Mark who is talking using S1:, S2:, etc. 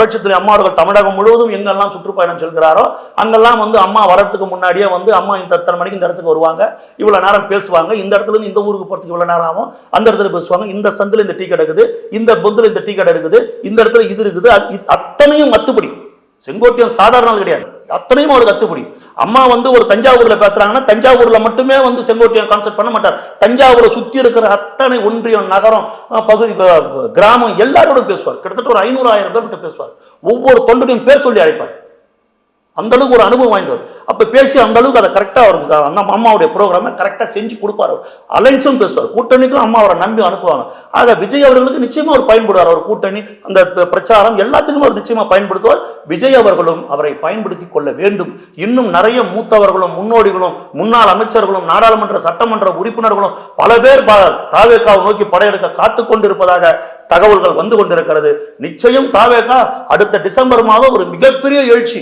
S1: புரட்சித்துறை அம்மா அவர்கள் தமிழகம் முழுவதும் எங்கெல்லாம் சுற்றுப்பயணம் செல்கிறாரோ அங்கெல்லாம் வந்து அம்மா வரதுக்கு முன்னாடியே வந்து அம்மா இந்த இத்தனை மணிக்கு இந்த இடத்துக்கு வருவாங்க. இவ்வளோ நேரம் பேசுவாங்க. இந்த இடத்துல இருந்து இந்த ஊருக்கு போகிறதுக்கு இவ்வளோ நேரம் ஆகும். அந்த இடத்துல பேசுவாங்க. இந்த சந்தில் இந்த டீ கடை இருக்குது. இந்த பொந்தில் இந்த டீ கடை இருக்குது. இந்த இடத்துல இது இருக்குது. அது- அத்தனையும் அத்துப்படி. செங்கோட்டையன் சாதாரண கிடையாது. அத்தனையும் அவர் கத்துக்குடி. அம்மா வந்து ஒரு தஞ்சாவூர்ல பேசுறாங்கன்னா தஞ்சாவூர்ல மட்டுமே வந்து செங்கோட்டையன் கான்செப்ட் பண்ண மாட்டார். தஞ்சாவூரை சுத்தி இருக்கிற அத்தனை ஒன்றியம் நகரம் பகுதி கிராமம் எல்லாரோடும் பேசுவார். கிட்டத்தட்ட ஒரு ஐநூறு ஆயிரம் பேர் கிட்ட பேசுவார். ஒவ்வொரு தொண்டுடையும் பேர் சொல்லி அழைப்பார். அந்த அளவுக்கு ஒரு அனுபவம் வாய்ந்தவர். அப்போ பேசி அந்த அளவுக்கு அதை கரெக்டாக அவர் அந்த அம்மாவுடைய ப்ரோக்ராமை கரெக்டாக செஞ்சு கொடுப்பார் அலைன்ஸும் பேசுவார். கூட்டணிக்கும் அம்மா அவரை நம்பி அனுப்புவாங்க. ஆக விஜய் அவர்களுக்கு நிச்சயமாக அவர் பயன்படுவார். அவர் கூட்டணி அந்த பிரச்சாரம் எல்லாத்துக்கும் அவர் நிச்சயமாக பயன்படுத்துவார். விஜய் அவர்களும் அவரை பயன்படுத்தி கொள்ள வேண்டும். இன்னும் நிறைய மூத்தவர்களும் முன்னோடிகளும் முன்னாள் அமைச்சர்களும் நாடாளுமன்ற சட்டமன்ற உறுப்பினர்களும் பல பேர் தாவேக்காவை நோக்கி படையெடுக்க காத்து கொண்டிருப்பதாக தகவல்கள் வந்து கொண்டிருக்கிறது. நிச்சயம் தாவேக்கா அடுத்த டிசம்பர் மாதம் ஒரு மிகப்பெரிய எழுச்சி.